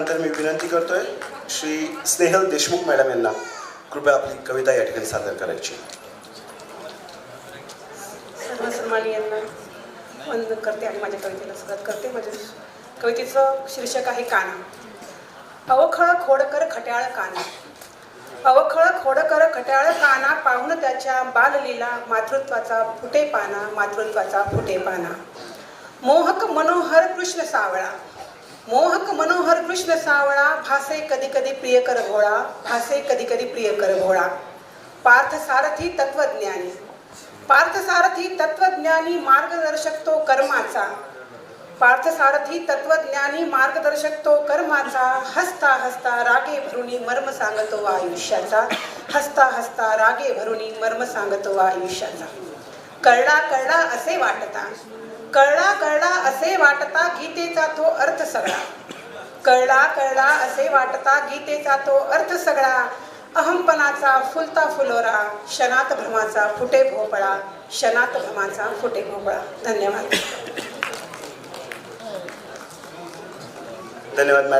त्यानंतर मी विनंती करतोय श्री स्नेहल देशमुख मॅडम यांना कृपया आपली कविता या ठिकाणी सादर करायची. सर्व यांना वंदन करते आणि माझ्या कवितेला सुरुवात करते. माझ्या कवितेचं शीर्षक आहे काना. अवखळ खोडकर खट्याळ काना. अवखळ खोडकर खट्याळ काना पाहून त्याच्या बाललीला मातृत्वाचा फुटेपाना मातृत्वाचा फुटेपाना. मोहक मनोहर कृष्ण सावळा. मोहक मनोहर कृष्ण सावळा भासे कधी कधी प्रियकर भोळा भासे कधी कधी प्रियकर भोळा पार्थ सारथी तत्वज्ञानी. पार्थसारथी तत्वज्ञानी मार्गदर्शक तो कर्माचा. पार्थसारथी तत्वज्ञानी मार्गदर्शक तो कर्माचा. हसता हसता रागे भरुणी मर्म सांगतो आयुष्याचा. हसता हसता रागे भरुणी मर्म सांगतो आयुष्याचा. कळला कळला असे वाटता. कळला कळला असे वाटता गीतेचा तो अर्थ सगळा. कळला कळला असे वाटता गीतेचा तो अर्थ सगळा. अहमपणाचा फुलता फुलोरा शनात भ्रमाचा फुटे भोपळा शनात भ्रमाचा फुटे भोपळा. धन्यवाद. धन्यवाद मॅडम.